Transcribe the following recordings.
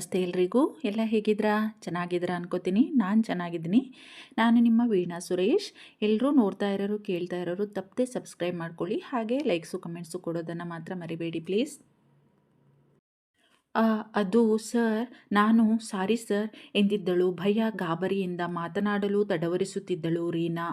ನಮಸ್ತೆ ಎಲ್ರಿಗೂ. ಎಲ್ಲ ಹೇಗಿದ್ರಾ? ಚೆನ್ನಾಗಿದ್ರಾ ಅನ್ಕೋತೀನಿ. ನಾನು ಚೆನ್ನಾಗಿದ್ದೀನಿ. ನಾನು ನಿಮ್ಮ ವೀಣಾ ಸುರೇಶ್. ಎಲ್ಲರೂ ನೋಡ್ತಾ ಇರೋರು, ಕೇಳ್ತಾ ಇರೋರು ತಪ್ಪದೆ ಸಬ್ಸ್ಕ್ರೈಬ್ ಮಾಡ್ಕೊಳ್ಳಿ. ಹಾಗೆ ಲೈಕ್ಸು, ಕಮೆಂಟ್ಸು ಕೊಡೋದನ್ನು ಮಾತ್ರ ಮರಿಬೇಡಿ ಪ್ಲೀಸ್. ಅದು ಸರ್, ನಾನು ಸಾರಿ ಸರ್ ಎಂದಿದ್ದಳು. ಭಯ ಗಾಬರಿಯಿಂದ ಮಾತನಾಡಲು ತಡವರಿಸುತ್ತಿದ್ದಳು ರೀನಾ.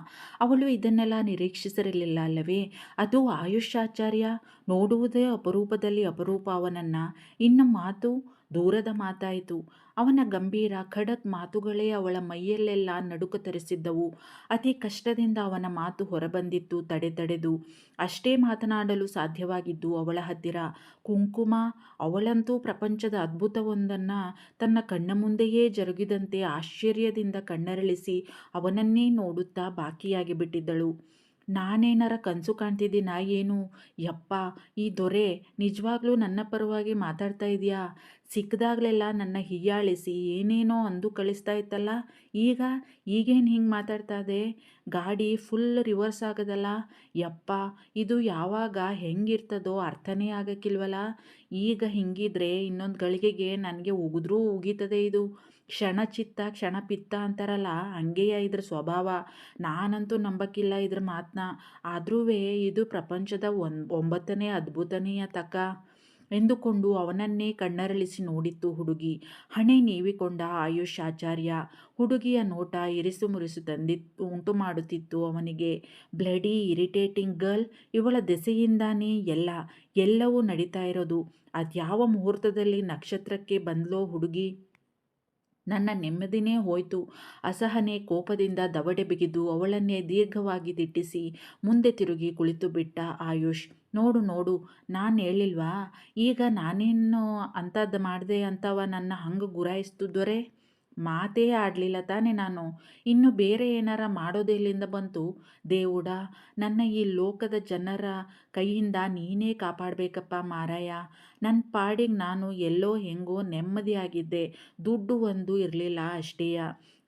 ಅವಳು ಇದನ್ನೆಲ್ಲ ನಿರೀಕ್ಷಿಸಿರಲಿಲ್ಲ ಅಲ್ಲವೇ? ಅದು ಆಯುಷಾಚಾರ್ಯ ನೋಡುವುದೇ ಅಪರೂಪದಲ್ಲಿ ಅಪರೂಪ ಅವನನ್ನು. ಇನ್ನು ಮಾತು ದೂರದ ಮಾತಾಯಿತು. ಅವನ ಗಂಭೀರ, ಖಡಕ್ ಮಾತುಗಳೇ ಅವಳ ಮೈಯಲ್ಲೆಲ್ಲ ನಡುಕ ತರಿಸಿದ್ದವು. ಅತಿ ಕಷ್ಟದಿಂದ ಅವನ ಮಾತು ಹೊರಬಂದಿತ್ತು, ತಡೆ ತಡೆದು. ಅಷ್ಟೇ ಮಾತನಾಡಲು ಸಾಧ್ಯವಾಗಿದ್ದು ಅವಳ ಹತ್ತಿರ. ಕುಂಕುಮ, ಅವಳಂತೂ ಪ್ರಪಂಚದ ಅದ್ಭುತವೊಂದನ್ನು ತನ್ನ ಕಣ್ಣ ಮುಂದೆಯೇ ಜರುಗಿದಂತೆ ಆಶ್ಚರ್ಯದಿಂದ ಕಣ್ಣರಳಿಸಿ ಅವನನ್ನೇ ನೋಡುತ್ತಾ ಬಾಕಿಯಾಗಿ ಬಿಟ್ಟಿದ್ದಳು ನಾನೇನಾರ ಕನಸು ಕಾಣ್ತಿದ್ದೀನಾ, ಏನು? ಯಪ್ಪ, ಈ ದೊರೆ ನಿಜವಾಗ್ಲೂ ನನ್ನ ಪರವಾಗಿ ಮಾತಾಡ್ತಾ ಇದೆಯಾ? ಸಿಕ್ಕದಾಗಲೆಲ್ಲ ನನ್ನ ಹೀಯಾಳಿಸಿ ಏನೇನೋ ಅಂದು ಕಳಿಸ್ತಾ ಇತ್ತಲ್ಲ? ಈಗ ಈಗೇನು ಹಿಂಗೆ ಮಾತಾಡ್ತಾ ಇದೆ? ಗಾಡಿ ಫುಲ್ ರಿವರ್ಸ್ ಆಗೋದಲ್ಲ? ಯಪ್ಪ, ಇದು ಯಾವಾಗ ಹೆಂಗಿರ್ತದೋ ಅರ್ಥನೇ ಆಗಕ್ಕಿಲ್ವಲ್ಲ ಈಗ ಹಿಂಗಿದ್ರೆ ಇನ್ನೊಂದು ಗಳಿಗೆಗೆ ನನಗೆ ಉಗಿದ್ರೂ ಉಗೀತದೆ ಇದು. ಕ್ಷಣಚಿತ್ತ ಕ್ಷಣಪಿತ್ತ ಅಂತಾರಲ್ಲ ಹಂಗೆಯ ಇದ್ರ ಸ್ವಭಾವ. ನಾನಂತೂ ನಂಬಕ್ಕಿಲ್ಲ ಇದ್ರ ಮಾತನ್ನ ಆದ್ರೂ ಇದು ಪ್ರಪಂಚದ ಒನ್ ಒಂಬತ್ತನೇ ಅದ್ಭುತನೆಯ ತಕ. ಎಂದುಕೊಂಡು ಅವನನ್ನೇ ಕಣ್ಣರಳಿಸಿ ನೋಡಿತ್ತು ಹುಡುಗಿ. ಹಣೆ ನೀವಿಕೊಂಡ ಆಯುಷ್ ಆಚಾರ್ಯ ಹುಡುಗಿಯ ನೋಟ ಇರಿಸು ಮುರಿಸು ತಂದಿತ್ತು, ಉಂಟು ಮಾಡುತ್ತಿತ್ತು ಅವನಿಗೆ. ಬ್ಲಡಿ, ಇರಿಟೇಟಿಂಗ್ ಗರ್ಲ್, ಇವಳ ದೆಸೆಯಿಂದಾನೇ ಎಲ್ಲ, ಎಲ್ಲವೂ ನಡೀತಾ ಇರೋದು. ಅದ್ಯಾವ ಮುಹೂರ್ತದಲ್ಲಿ ನಕ್ಷತ್ರಕ್ಕೆ ಬಂದ್ಲೋ ಹುಡುಗಿ? ನನ್ನ ನೆಮ್ಮದಿನೇ ಹೋಯ್ತು. ಅಸಹನೆ, ಕೋಪದಿಂದ ದವಡೆ ಬಿಗಿದು ಅವಳನ್ನೇ ದೀರ್ಘವಾಗಿ ದಿಟ್ಟಿಸಿ ಮುಂದೆ ತಿರುಗಿ ಕುಳಿತು ಬಿಟ್ಟ ಆಯುಷ್. ನೋಡು ನೋಡು, ನಾನು ಹೇಳಿಲ್ವಾ? ಈಗ ನಾನೇನು ಅಂಥದ್ದು ಮಾಡಿದೆ ಅಂತವ ನನ್ನ ಹಂಗೆ ಗುರಾಯಿಸ್ತು ದೊರೆ? ಮಾತೇ ಆಡಲಿಲ್ಲ ತಾನೇ ನಾನು. ಇನ್ನು ಬೇರೆ ಏನಾರ ಮಾಡೋದೆಲ್ಲಿಂದ ಬಂತು? ದೇವುಡ, ನನ್ನ ಈ ಲೋಕದ ಜನರ ಕೈಯಿಂದ ನೀನೇ ಕಾಪಾಡಬೇಕಪ್ಪ ಮಾರಾಯ. ನನ್ನ ಪಾಡಿಗೆ ನಾನು ಎಲ್ಲೋ ಹೆಂಗೋ ನೆಮ್ಮದಿಯಾಗಿದ್ದೆ. ದುಡ್ಡು ಒಂದು ಇರಲಿಲ್ಲ ಅಷ್ಟೇಯ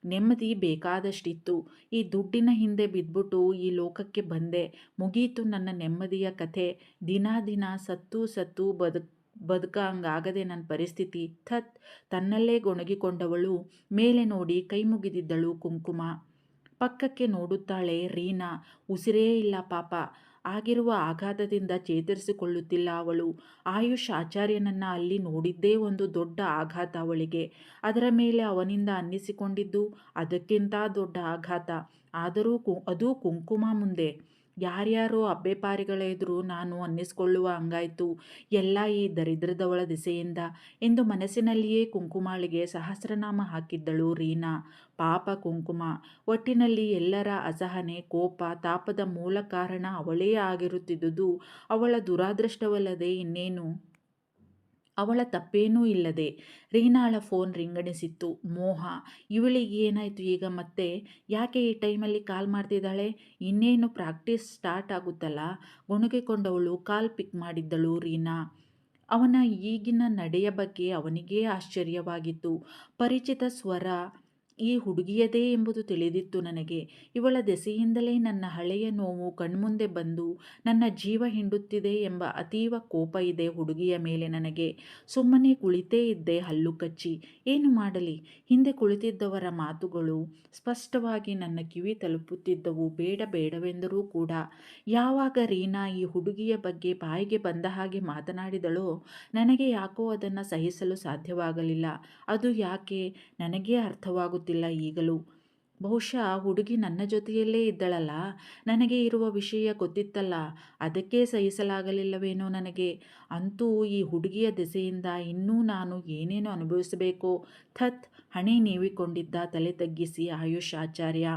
ನೆಮ್ಮದಿ ಬೇಕಾದಷ್ಟಿತ್ತು. ಈ ದುಡ್ಡಿನ ಹಿಂದೆ ಬಿದ್ದುಬಿಟ್ಟು ಈ ಲೋಕಕ್ಕೆ ಬಂದೆ. ಮುಗೀತು ನನ್ನ ನೆಮ್ಮದಿಯ ಕಥೆ. ದಿನ ದಿನ ಸತ್ತು ಸತ್ತು ಬದುಕ್ ಬದುಕಂಗಾಗದೆ ನನ್ನ ಪರಿಸ್ಥಿತಿ ಥತ್ ತನ್ನಲ್ಲೇ ಗೊಣಗಿಕೊಂಡವಳು. ಮೇಲೆ ನೋಡಿ ಕೈ ಮುಗಿದಿದ್ದಳು ಕುಂಕುಮ. ಪಕ್ಕಕ್ಕೆ ನೋಡುತ್ತಾಳೆ ರೀನಾ. ಉಸಿರೇ ಇಲ್ಲ ಪಾಪ. ಆಗಿರುವ ಆಘಾತದಿಂದ ಚೇತರಿಸಿಕೊಳ್ಳುತ್ತಿಲ್ಲ ಅವಳು. ಆಯುಷ್ ಆಚಾರ್ಯನನ್ನು ಅಲ್ಲಿ ನೋಡಿದ್ದೇ ಒಂದು ದೊಡ್ಡ ಆಘಾತ ಅವಳಿಗೆ. ಅದರ ಮೇಲೆ ಅವನಿಂದ ಅನ್ನಿಸಿಕೊಂಡಿದ್ದು ಅದಕ್ಕಿಂತ ದೊಡ್ಡ ಆಘಾತ. ಆದರೂ ಕು, ಅದು ಕುಂಕುಮ ಮುಂದೆ. ಯಾರ್ಯಾರೋ ಅಬ್ಬೆಪಾರಿಗಳೆದುರು ನಾನು ಅನ್ನಿಸ್ಕೊಳ್ಳುವ ಹಂಗಾಯ್ತು. ಎಲ್ಲ ಈ ದರಿದ್ರದವಳ ದಿಸೆಯಿಂದ ಎಂದು ಮನಸ್ಸಿನಲ್ಲಿಯೇ ಕುಂಕುಮಾಳಿಗೆ ಸಹಸ್ರನಾಮ ಹಾಕಿದ್ದಳು ರೀನಾ. ಪಾಪ ಕುಂಕುಮ. ಒಟ್ಟಿನಲ್ಲಿ ಎಲ್ಲರ ಅಸಹನೆ, ಕೋಪ, ತಾಪದ ಮೂಲ ಕಾರಣ ಅವಳೇ ಆಗಿರುತ್ತಿದ್ದುದು ಅವಳ ದುರಾದೃಷ್ಟವಲ್ಲದೆ ಇನ್ನೇನು? ಅವಳ ತಪ್ಪೇನೂ ಇಲ್ಲದೆ ರೀನಾಳ ಫೋನ್ ರಿಂಗಣಿಸಿತ್ತು. ಮೋಹ, ಇವಳಿಗೆ ಏನಾಯಿತು ಈಗ ಮತ್ತೆ? ಯಾಕೆ ಈ ಟೈಮಲ್ಲಿ ಕಾಲ್ ಮಾಡ್ತಿದ್ದಾಳೆ? ಇನ್ನೇನು ಪ್ರಾಕ್ಟೀಸ್ ಸ್ಟಾರ್ಟ್ ಆಗುತ್ತಲ್ಲ? ಗೊಣಗಿಕೊಂಡವಳು ಕಾಲ್ ಪಿಕ್ ಮಾಡಿದ್ದಳು ರೀನಾ. ಅವನ ಈಗಿನ ನಡೆಯ ಬಗ್ಗೆ ಅವನಿಗೇ ಆಶ್ಚರ್ಯವಾಗಿತ್ತು. ಪರಿಚಿತ ಸ್ವರ ಈ ಹುಡುಗಿಯದೇ ಎಂಬುದು ತಿಳಿದಿತ್ತು ನನಗೆ. ಇವಳ ದೆಸೆಯಿಂದಲೇ ನನ್ನ ಹಳೆಯ ನೋವು ಕಣ್ಮುಂದೆ ಬಂದು ನನ್ನ ಜೀವ ಹಿಂಡುತ್ತಿದೆ ಎಂಬ ಅತೀವ ಕೋಪ ಇದೆ ಹುಡುಗಿಯ ಮೇಲೆ ನನಗೆ. ಸುಮ್ಮನೆ ಕುಳಿತೇ ಇದ್ದೆ ಹಲ್ಲು ಕಚ್ಚಿ. ಏನು ಮಾಡಲಿ? ಹಿಂದೆ ಕುಳಿತಿದ್ದವರ ಮಾತುಗಳು ಸ್ಪಷ್ಟವಾಗಿ ನನ್ನ ಕಿವಿ ತಲುಪುತ್ತಿದ್ದವು. ಬೇಡ, ಬೇಡವೆಂದರೂ ಕೂಡ. ಯಾವಾಗ ರೀನಾ ಈ ಹುಡುಗಿಯ ಬಗ್ಗೆ ಬಾಯಿಗೆ ಬಂದ ಹಾಗೆ ಮಾತನಾಡಿದಳೋ? ನನಗೆ ಯಾಕೋ ಅದನ್ನು ಸಹಿಸಲು ಸಾಧ್ಯವಾಗಲಿಲ್ಲ. ಅದು ಯಾಕೆ? ನನಗೇ ಅರ್ಥವಾಗುತ್ತಿಲ್ಲ ಈಗಲೂ. ಬಹುಶಃ ಹುಡುಗಿ ನನ್ನ ಜೊತೆಯಲ್ಲೇ ಇದ್ದಳಲ್ಲ. ನನಗೆ ಇರುವ ವಿಷಯ ಗೊತ್ತಿತ್ತಲ್ಲ. ಅದಕ್ಕೆ ಸಹಿಸಲಾಗಲಿಲ್ಲವೇನೋ ನನಗೆ. ಅಂತೂ ಈ ಹುಡುಗಿಯ ದೆಸೆಯಿಂದ ಇನ್ನೂ ನಾನು ಏನೇನು ಅನುಭವಿಸಬೇಕೋ? ಥತ್, ಹಣೆ ನೀವಿಕೊಂಡಿದ್ದ ತಲೆ ತಗ್ಗಿಸಿ ಆಯುಷ್ ಆಚಾರ್ಯ.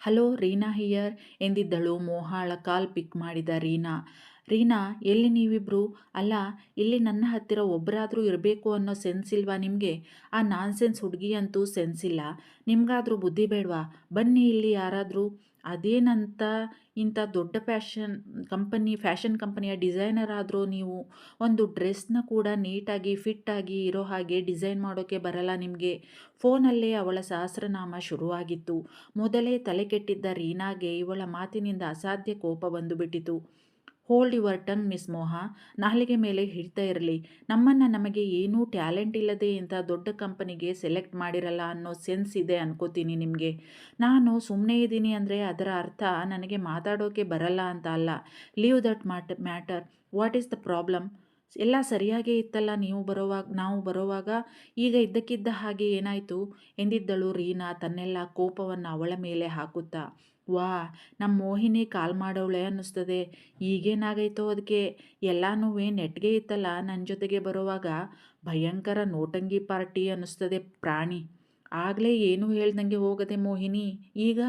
ಹಲೋ ರೀನಾ ಹಿಯರ್ ಎಂದಿದ್ದಳು ಮೋಹಾಳ ಕಾಲ್ ಪಿಕ್ ಮಾಡಿದ ರೀನಾ. ರೀನಾ, ಎಲ್ಲಿ ನೀವಿಬ್ರು? ಅಲ್ಲ, ಇಲ್ಲಿ ನನ್ನ ಹತ್ತಿರ ಒಬ್ಬರಾದರೂ ಇರಬೇಕು ಅನ್ನೋ ಸೆನ್ಸ್ ಇಲ್ವಾ ನಿಮಗೆ? ಆ ನಾನ್ಸೆನ್ಸ್ ಹುಡುಗಿಯಂತೂ ಸೆನ್ಸ್ ಇಲ್ಲ. ನಿಮಗಾದರೂ ಬುದ್ಧಿ ಬೇಡವಾ? ಬನ್ನಿ ಇಲ್ಲಿ ಯಾರಾದರೂ. ಅದೇನಂತ ಇಂಥ ದೊಡ್ಡ ಫ್ಯಾಷನ್ ಕಂಪನಿ, ಫ್ಯಾಷನ್ ಕಂಪನಿಯ ಡಿಸೈನರ್ ಆದರೂ ನೀವು ಒಂದು ಡ್ರೆಸ್ನ ಕೂಡ ನೀಟಾಗಿ, ಫಿಟ್ಟಾಗಿ ಇರೋ ಹಾಗೆ ಡಿಸೈನ್ ಮಾಡೋಕ್ಕೆ ಬರಲ್ಲ ನಿಮಗೆ. ಫೋನಲ್ಲೇ ಅವಳ ಸಹಸ್ರನಾಮ ಶುರುವಾಗಿತ್ತು. ಮೊದಲೇ ತಲೆ ಕೆಟ್ಟಿದ್ದ ರೀನಾಗೆ ಇವಳ ಮಾತಿನಿಂದ ಅಸಾಧ್ಯ ಕೋಪ ಬಂದುಬಿಟ್ಟಿತು. Hold your tongue miss Moha ನಾಲಿಗೆ ಮೇಲೆ ಹಿಡ್ತಾ ಇರಲಿ. ನಮ್ಮನ್ನು ನಮಗೆ ಏನೂ ಟ್ಯಾಲೆಂಟ್ ಇಲ್ಲದೆ ಇಂಥ ದೊಡ್ಡ ಕಂಪನಿಗೆ ಸೆಲೆಕ್ಟ್ ಮಾಡಿರಲ್ಲ ಅನ್ನೋ ಸೆನ್ಸ್ ಇದೆ ಅನ್ಕೋತೀನಿ ನಿಮಗೆ. ನಾನು ಸುಮ್ಮನೆ ಇದ್ದೀನಿ ಅಂದರೆ ಅದರ ಅರ್ಥ ನನಗೆ ಮಾತಾಡೋಕೆ ಬರಲ್ಲ ಅಂತ ಅಲ್ಲ. Leave that mat matter what is the problem ಎಲ್ಲ ಸರಿಯಾಗೇ ಇತ್ತಲ್ಲ. ನೀವು ಬರೋವಾಗ, ನಾವು ಬರೋವಾಗ ಈಗ ಇದ್ದಕ್ಕಿದ್ದ ಹಾಗೆ ಏನಾಯಿತು? ಎಂದಿದ್ದಳು ರೀನಾ ತನ್ನೆಲ್ಲ ಕೋಪವನ್ನು ಅವಳ ಮೇಲೆ ಹಾಕುತ್ತಾ. ವಾ ನಮ್ಮ ಮೋಹಿನಿ ಕಾಲ್ ಮಾಡೋಳೆ ಅನ್ನಿಸ್ತದೆ. ಈಗೇನಾಗೈತೋ ಅದಕ್ಕೆ ಎಲ್ಲನೂ ನೆಟ್ಗೆ ಇತ್ತಲ್ಲ ನನ್ನ ಜೊತೆಗೆ ಬರುವಾಗ. ಭಯಂಕರ ನೋಟಂಗಿ ಪಾರ್ಟಿ ಅನ್ನಿಸ್ತದೆ ಪ್ರಾಣಿ. ಆಗಲೇ ಏನೂ ಹೇಳ್ದಂಗೆ ಹೋಗದೆ ಮೋಹಿನಿ. ಈಗ?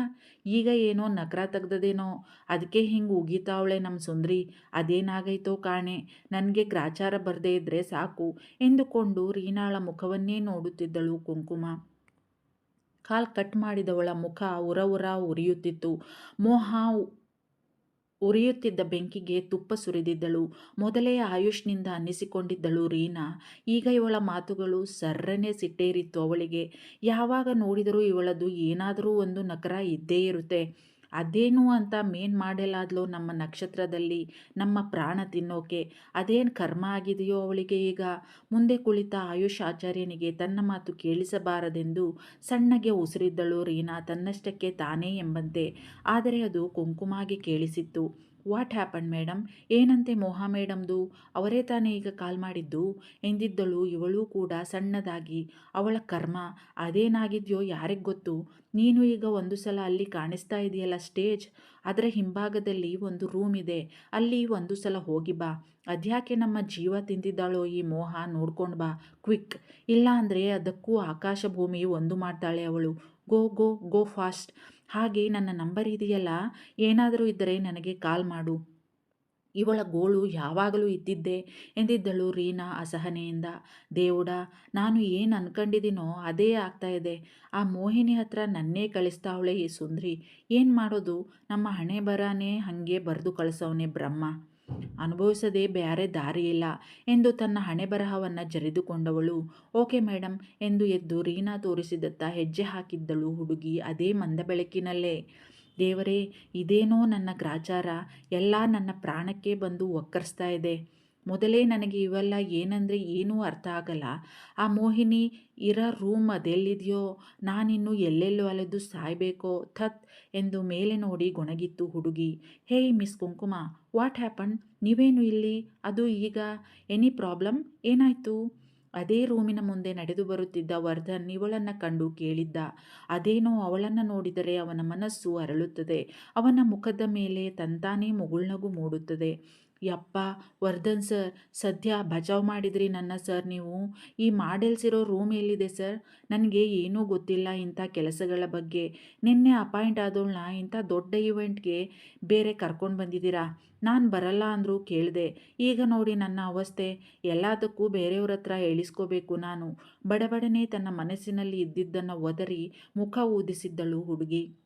ಈಗ ಏನೋ ನಕರ ತೆಗ್ದದೇನೋ. ಅದಕ್ಕೆ ಹಿಂಗೆ ಉಗೀತಾವಳೆ ನಮ್ಮ ಸುಂದ್ರಿ. ಅದೇನಾಗೈತೋ ಕಾಣೆ. ನನಗೆ ಗ್ರಾಚಾರ ಬರದೇ ಇದ್ದರೆ ಸಾಕು. ಎಂದುಕೊಂಡು ರೀನಾಳ ಮುಖವನ್ನೇ ನೋಡುತ್ತಿದ್ದಳು ಕುಂಕುಮ. ಕಾಲ್ ಕಟ್ ಮಾಡಿದವಳ ಮುಖ ಉರ ಉರ ಉರಿಯುತ್ತಿತ್ತು. ಮೋಹ ಉರಿಯುತ್ತಿದ್ದ ಬೆಂಕಿಗೆ ತುಪ್ಪ ಸುರಿದಿದ್ದಳು. ಮೊದಲೇ ಆಯುಷ್ನಿಂದ ಅನ್ನಿಸಿಕೊಂಡಿದ್ದಳು ರೀನಾ. ಈಗ ಇವಳ ಮಾತುಗಳು ಸರ್ರನೆ ಸಿಟ್ಟೇರಿತ್ತು ಅವಳಿಗೆ. ಯಾವಾಗ ನೋಡಿದರೂ ಇವಳದು ಏನಾದರೂ ಒಂದು ನಕರ ಇದ್ದೇ ಇರುತ್ತೆ. ಅದೇನು ಅಂತ ಮೇನ್ ಮಾಡಲಾದ್ಲು ನಮ್ಮ ನಕ್ಷತ್ರದಲ್ಲಿ ನಮ್ಮ ಪ್ರಾಣ ತಿನ್ನೋಕೆ, ಅದೇನು ಕರ್ಮ ಆಗಿದೆಯೋ ಅವಳಿಗೆ ಈಗ ಮುಂದೆ ಕುಳಿತ ಆಯುಷ್ ಆಚಾರ್ಯನಿಗೆ ತನ್ನ ಮಾತು ಕೇಳಿಸಬಾರದೆಂದು ಸಣ್ಣಗೆ ಉಸಿರಿದ್ದಳು ರೀನಾ ತನ್ನಷ್ಟಕ್ಕೆ ತಾನೇ ಎಂಬಂತೆ. ಆದರೆ ಅದು ಕುಂಕುಮಾಗಿ ಕೇಳಿಸಿತ್ತು. ವಾಟ್ ಹ್ಯಾಪನ್ ಮೇಡಮ್ ಏನಂತೆ ಮೋಹ ಮೇಡಮ್ದು? ಅವರೇ ತಾನೇ ಈಗ ಕಾಲ್ ಮಾಡಿದ್ದು? ಎಂದಿದ್ದಳು ಇವಳೂ ಕೂಡ ಸಣ್ಣದಾಗಿ. ಅವಳ ಕರ್ಮ? ಅದೇನಾಗಿದೆಯೋ ಯಾರಿಗೆ ಗೊತ್ತು? ನೀನು ಈಗ ಒಂದು ಸಲ ಅಲ್ಲಿ ಕಾಣಿಸ್ತಾ ಇದೆಯಲ್ಲ ಸ್ಟೇಜ್? ಅದರ ಹಿಂಭಾಗದಲ್ಲಿ ಒಂದು ರೂಮ್ ಇದೆ. ಅಲ್ಲಿ ಒಂದು ಸಲ ಹೋಗಿ ಬಾ. ಅದ್ಯಾಕೆ ನಮ್ಮ ಜೀವ ತಿಂದಿದ್ದಾಳೋ ಈ ಮೋಹ ನೋಡ್ಕೊಂಡು ಬಾ. ಕ್ವಿಕ್. ಇಲ್ಲ ಅಂದರೆ ಅದಕ್ಕೂ ಆಕಾಶ ಭೂಮಿ ಒಂದು ಮಾಡ್ತಾಳೆ ಅವಳು. Go go go fast. ಹಾಗೆ ನನ್ನ ನಂಬರ್ ಇದೆಯಲ್ಲ, ಏನಾದರೂ ಇದ್ದರೆ ನನಗೆ ಕಾಲ್ ಮಾಡು. ಇವಳ ಗೋಳು ಯಾವಾಗಲೂ ಇದ್ದಿದ್ದೆ ಎಂದಿದ್ದಳು ರೀನಾ ಅಸಹನೆಯಿಂದ. ದೇವುಡ, ನಾನು ಏನು ಅನ್ಕೊಂಡಿದ್ದೀನೋ ಅದೇ ಆಗ್ತಾ ಇದೆ. ಆ ಮೋಹಿನಿ ಹತ್ರ ನನ್ನೇ ಕಳಿಸ್ತಾವಳೆ ಈ ಸುಂದ್ರಿ. ಏನು ಮಾಡೋದು? ನಮ್ಮ ಹಣೆ ಬರಾನೇ ಹಾಗೆ ಬರೆದು ಕಳಿಸೋವನೇ ಬ್ರಹ್ಮ. ಅನುಭವಿಸದೆ ಬೇರೆ ದಾರಿಯಿಲ್ಲ ಎಂದು ತನ್ನ ಹಣೆ ಬರಹವನ್ನು ಜರಿದುಕೊಂಡವಳು. ಓಕೆ ಮೇಡಮ್ ಎಂದು ಎದ್ದು ರೀನಾ ತೋರಿಸಿದತ್ತ ಹೆಜ್ಜೆ ಹಾಕಿದ್ದಳು ಹುಡುಗಿ ಅದೇ ಮಂದ ಬೆಳಕಿನಲ್ಲೇ. ದೇವರೇ, ಇದೇನೋ ನನ್ನ ಗ್ರಾಚಾರ. ಎಲ್ಲ ನನ್ನ ಪ್ರಾಣಕ್ಕೆ ಬಂದು ಒಕ್ಕರಿಸ್ತಾ ಇದೆ. ಮೊದಲೇ ನನಗೆ ಇವೆಲ್ಲ ಏನಂದರೆ ಏನೂ ಅರ್ಥ ಆಗಲ್ಲ. ಆ ಮೋಹಿನಿ ಇರೋ ರೂಮ್ ಅದೆಲ್ಲಿದೆಯೋ, ನಾನಿನ್ನು ಎಲ್ಲೆಲ್ಲೋ ಅಲೆದು ಸಾಯಬೇಕೋ, ಥತ್ ಎಂದು ಮೇಲೆ ನೋಡಿ ಗೊಣಗಿತ್ತು ಹುಡುಗಿ. Hey miss Kumkuma, what happen? ನೀವೇನು ಇಲ್ಲಿ? ಅದು ಈಗ ಎನಿ ಪ್ರಾಬ್ಲಮ್? ಏನಾಯಿತು? ಅದೇ ರೂಮಿನ ಮುಂದೆ ನಡೆದು ಬರುತ್ತಿದ್ದ ವರ್ಧನ್ ಇವಳನ್ನು ಕಂಡು ಕೇಳಿದ್ದ. ಅದೇನೋ ಅವಳನ್ನು ನೋಡಿದರೆ ಅವನ ಮನಸ್ಸು ಅರಳುತ್ತದೆ. ಅವನ ಮುಖದ ಮೇಲೆ ತಂತಾನೇ ಮುಗುಳ್ನಗು ಮೂಡುತ್ತದೆ. ಯಪ್ಪ, ವರ್ಧನ್ ಸರ್, ಸದ್ಯ ಬಚಾವ್ ಮಾಡಿದ್ರಿ ನನ್ನ ಸರ್ ನೀವು. ಈ ಮಾಡೆಲ್ಸ್ ಇರೋ ರೂಮ್ ಎಲ್ಲಿದೆ ಸರ್? ನನಗೆ ಏನೂ ಗೊತ್ತಿಲ್ಲ ಇಂಥ ಕೆಲಸಗಳ ಬಗ್ಗೆ. ನಿನ್ನೆ ಅಪಾಯಿಂಟ್ ಆದವಳನ್ನ ಇಂಥ ದೊಡ್ಡ ಈವೆಂಟ್ಗೆ ಬೇರೆ ಕರ್ಕೊಂಡು ಬಂದಿದ್ದೀರಾ? ನಾನು ಬರಲ್ಲ ಅಂದರೂ ಕೇಳಿದೆ. ಈಗ ನೋಡಿ ನನ್ನ ಅವಸ್ಥೆ. ಎಲ್ಲದಕ್ಕೂ ಬೇರೆಯವ್ರ ಹತ್ರ ಹೇಳಿಸ್ಕೋಬೇಕು ನಾನು. ಬಡಬಡನೆ ತನ್ನ ಮನಸ್ಸಿನಲ್ಲಿ ಇದ್ದಿದ್ದನ್ನು ಒದರಿ ಮುಖ ಊದಿಸಿದ್ದಳು ಹುಡುಗಿ.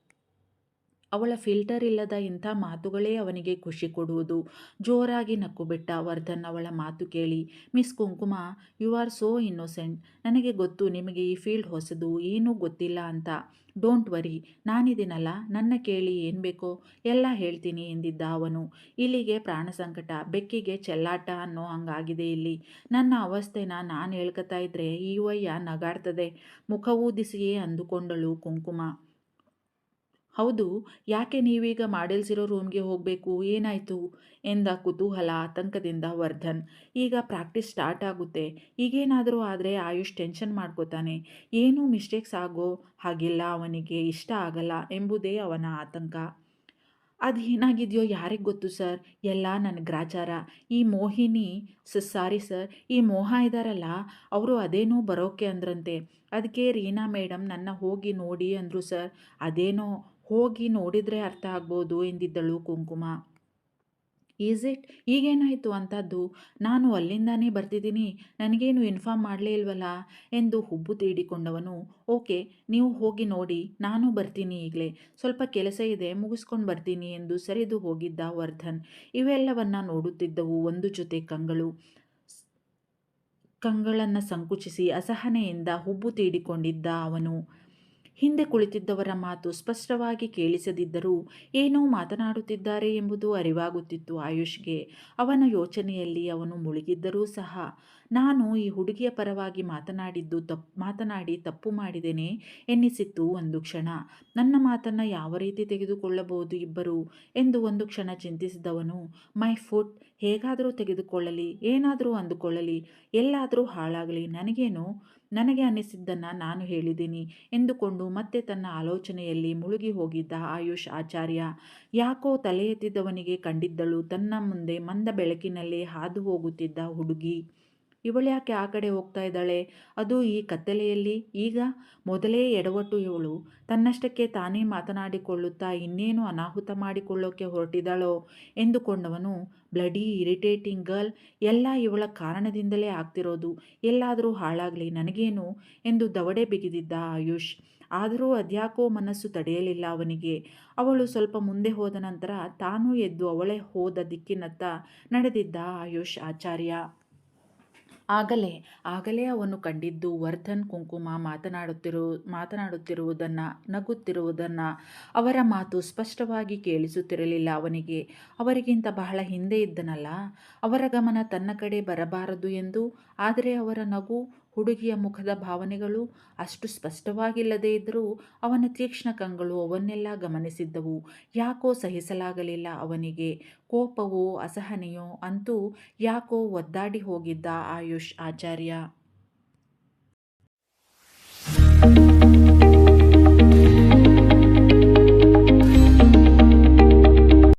ಅವಳ ಫಿಲ್ಟರ್ ಇಲ್ಲದ ಇಂಥ ಮಾತುಗಳೇ ಅವನಿಗೆ ಖುಷಿ ಕೊಡುವುದು. ಜೋರಾಗಿ ನಕ್ಕುಬಿಟ್ಟ ವರ್ಧನ್ ಅವಳ ಮಾತು ಕೇಳಿ, ಮಿಸ್ ಕುಂಕುಮ, ಯು ಆರ್ ಸೋ ಇನ್ನೋಸೆಂಟ್. ನನಗೆ ಗೊತ್ತು, ನಿಮಗೆ ಈ ಫೀಲ್ಡ್ ಹೊಸದು ಏನೂ ಗೊತ್ತಿಲ್ಲ ಅಂತ. Don't worry. ನಾನಿದ್ದೀನಲ್ಲ. ನನ್ನ ಕೇಳಿ ಏನು ಬೇಕೋ ಎಲ್ಲ ಹೇಳ್ತೀನಿ ಎಂದಿದ್ದ ಅವನು. ಇಲ್ಲಿಗೆ ಪ್ರಾಣ ಸಂಕಟ, ಬೆಕ್ಕಿಗೆ ಚೆಲ್ಲಾಟ ಅನ್ನೋ ಹಂಗಾಗಿದೆ ಇಲ್ಲಿ. ನನ್ನ ಅವಸ್ಥೆನ ನಾನು ಹೇಳ್ಕೊತಾ ಇದ್ರೆ ಈ ವಯ್ಯ ನಗಾಡ್ತದೆ. ಮುಖ ಊದಿಸಿಯೇ ಅಂದುಕೊಂಡಳು ಕುಂಕುಮ. ಹೌದು, ಯಾಕೆ ನೀವೀಗ ಮಾಡೆಲ್ಸಿರೋ ರೂಮ್ಗೆ ಹೋಗಬೇಕು? ಏನಾಯಿತು? ಎಂದ ಕುತೂಹಲ ಆತಂಕದಿಂದ ವರ್ಧನ್. ಈಗ ಪ್ರಾಕ್ಟೀಸ್ ಸ್ಟಾರ್ಟ್ ಆಗುತ್ತೆ. ಈಗೇನಾದರೂ ಆದರೆ ಆಯುಷ್ ಟೆನ್ಷನ್ ಮಾಡ್ಕೋತಾನೆ. ಏನೂ ಮಿಸ್ಟೇಕ್ಸ್ ಆಗೋ ಹಾಗಿಲ್ಲ, ಅವನಿಗೆ ಇಷ್ಟ ಆಗಲ್ಲ ಎಂಬುದೇ ಅವನ ಆತಂಕ. ಅದು ಏನಾಗಿದೆಯೋ ಯಾರಿಗೆ ಗೊತ್ತು ಸರ್? ಎಲ್ಲ ನನ್ನ ಗ್ರಾಚಾರ. ಈ ಮೋಹಿನಿ, ಸ, ಸಾರಿ ಸರ್, ಈ ಮೋಹ ಇದ್ದಾರಲ್ಲ ಅವರು ಅದೇನೋ ಬರೋಕೆ ಅಂದ್ರಂತೆ. ಅದಕ್ಕೆ ರೀನಾ ಮೇಡಮ್ ನನ್ನ ಹೋಗಿ ನೋಡಿ ಅಂದರು ಸರ್. ಅದೇನೋ ಹೋಗಿ ನೋಡಿದರೆ ಅರ್ಥ ಆಗ್ಬೋದು ಎಂದಿದ್ದಳು ಕುಂಕುಮ. Is it? ಈಗೇನಾಯಿತು ಅಂಥದ್ದು ನಾನು ಅಲ್ಲಿಂದಾನೇ ಬರ್ತಿದ್ದೀನಿ, ನನಗೇನು ಇನ್ಫಾರ್ಮ್ ಮಾಡಲೇ ಇಲ್ವಲ್ಲ? ಎಂದು ಹುಬ್ಬು ತೀಡಿಕೊಂಡವನು. ಓಕೆ, ನೀವು ಹೋಗಿ ನೋಡಿ, ನಾನು ಬರ್ತೀನಿ ಈಗಲೇ. ಸ್ವಲ್ಪ ಕೆಲಸ ಇದೆ, ಮುಗಿಸ್ಕೊಂಡು ಬರ್ತೀನಿ, ಎಂದು ಸರಿದು ಹೋಗಿದ್ದ ವರ್ಧನ್. ಇವೆಲ್ಲವನ್ನ ನೋಡುತ್ತಿದ್ದವು ಒಂದು ಜೊತೆ ಕಂಗಳು. ಕಂಗಳನ್ನು ಸಂಕುಚಿಸಿ ಅಸಹನೆಯಿಂದ ಹುಬ್ಬು ತೀಡಿಕೊಂಡಿದ್ದ ಅವನು. ಹಿಂದೆ ಕುಳಿತಿದ್ದವರ ಮಾತು ಸ್ಪಷ್ಟವಾಗಿ ಕೇಳಿಸದಿದ್ದರೂ ಏನೋ ಮಾತನಾಡುತ್ತಿದ್ದಾರೆ ಎಂಬುದು ಅರಿವಾಗುತ್ತಿತ್ತು ಆಯುಷ್ಗೆ. ಅವನ ಯೋಚನೆಯಲ್ಲಿ ಅವನು ಮುಳುಗಿದ್ದರೂ ಸಹ ನಾನು ಈ ಹುಡುಗಿಯ ಪರವಾಗಿ ಮಾತನಾಡಿದ್ದು ತಪ್ಪು ಮಾತನಾಡಿ ತಪ್ಪು ಮಾಡಿದ್ದೇನೆ ಎನ್ನಿಸಿತ್ತು ಒಂದು ಕ್ಷಣ. ನನ್ನ ಮಾತನ್ನು ಯಾವ ರೀತಿ ತೆಗೆದುಕೊಳ್ಳಬಹುದು ಇಬ್ಬರು? ಎಂದು ಒಂದು ಕ್ಷಣ ಚಿಂತಿಸಿದವನು. ಮೈ ಫುಟ್, ಹೇಗಾದರೂ ತೆಗೆದುಕೊಳ್ಳಲಿ, ಏನಾದರೂ ಅಂದುಕೊಳ್ಳಲಿ, ಎಲ್ಲಾದರೂ ಹಾಳಾಗಲಿ, ನನಗೇನು? ನನಗೆ ಅನ್ನಿಸಿದ್ದನ್ನು ನಾನು ಹೇಳಿದ್ದೀನಿ ಎಂದುಕೊಂಡು ಮತ್ತೆ ತನ್ನ ಆಲೋಚನೆಯಲ್ಲಿ ಮುಳುಗಿ ಹೋಗಿದ್ದ ಆಯುಷ್ ಆಚಾರ್ಯ. ಯಾಕೋ ತಲೆ ಎತ್ತಿದ್ದವನಿಗೆ ಕಂಡಿದ್ದಳು, ತನ್ನ ಮುಂದೆ ಮಂದ ಬೆಳಕಿನಲ್ಲಿ ಹಾದು ಹೋಗುತ್ತಿದ್ದ ಹುಡುಗಿ. ಇವಳ್ಯಾಕೆ ಆ ಕಡೆ ಹೋಗ್ತಾ ಇದ್ದಾಳೆ? ಅದು ಈ ಕತ್ತಲೆಯಲ್ಲಿ? ಈಗ? ಮೊದಲೇ ಎಡವಟ್ಟು ಇವಳು. ತನ್ನಷ್ಟಕ್ಕೆ ತಾನೇ ಮಾತನಾಡಿಕೊಳ್ಳುತ್ತಾ ಇನ್ನೇನು ಅನಾಹುತ ಮಾಡಿಕೊಳ್ಳೋಕೆ ಹೊರಟಿದ್ದಾಳೋ? ಎಂದುಕೊಂಡವನು, ಬ್ಲಡಿ ಇರಿಟೇಟಿಂಗ್ ಗರ್ಲ್. ಎಲ್ಲ ಇವಳ ಕಾರಣದಿಂದಲೇ ಆಗ್ತಿರೋದು. ಎಲ್ಲಾದರೂ ಹಾಳಾಗಲಿ, ನನಗೇನು? ಎಂದು ದವಡೆ ಬಿಗಿದಿದ್ದ ಆಯುಷ್. ಆದರೂ ಅದ್ಯಾಕೋ ಮನಸ್ಸು ತಡೆಯಲಿಲ್ಲ ಅವನಿಗೆ. ಅವಳು ಸ್ವಲ್ಪ ಮುಂದೆ ಹೋದ ನಂತರ ತಾನೂ ಎದ್ದು ಅವಳೇ ಹೋದ ದಿಕ್ಕಿನತ್ತ ನಡೆದಿದ್ದ ಆಯುಷ್ ಆಚಾರ್ಯ. ಆಗಲೇ ಆಗಲೇ ಅವನು ಕಂಡಿದ್ದು ವರ್ಧನ್ ಕುಂಕುಮ ಮಾತನಾಡುತ್ತಿರು, ಮಾತನಾಡುತ್ತಿರುವುದನ್ನು, ನಗುತ್ತಿರುವುದನ್ನು ಅವರ ಮಾತು ಸ್ಪಷ್ಟವಾಗಿ ಕೇಳಿಸುತ್ತಿರಲಿಲ್ಲ ಅವನಿಗೆ. ಅವರಿಗಿಂತ ಬಹಳ ಹಿಂದೆ ಇದ್ದನಲ್ಲ, ಅವರ ಗಮನ ತನ್ನ ಕಡೆ ಬರಬಾರದು ಎಂದು, ಆದರೆ ಅವರ ನಗು ಹುಡುಗಿಯ ಮುಖದ ಭಾವನೆಗಳು ಅಷ್ಟು ಸ್ಪಷ್ಟವಾಗಿಲ್ಲದೇ ಇದ್ದರೂ ಅವನ ತೀಕ್ಷ್ಣ ಕಂಗಳು ಅವನ್ನೆಲ್ಲ ಗಮನಿಸಿದ್ದವು. ಯಾಕೋ ಸಹಿಸಲಾಗಲಿಲ್ಲ ಅವನಿಗೆ. ಕೋಪವೋ, ಅಸಹನೆಯೋ ಅಂತೂ ಯಾಕೋ ಒದ್ದಾಡಿ ಹೋಗಿದ್ದ ಆಯುಷ್ ಆಚಾರ್ಯ.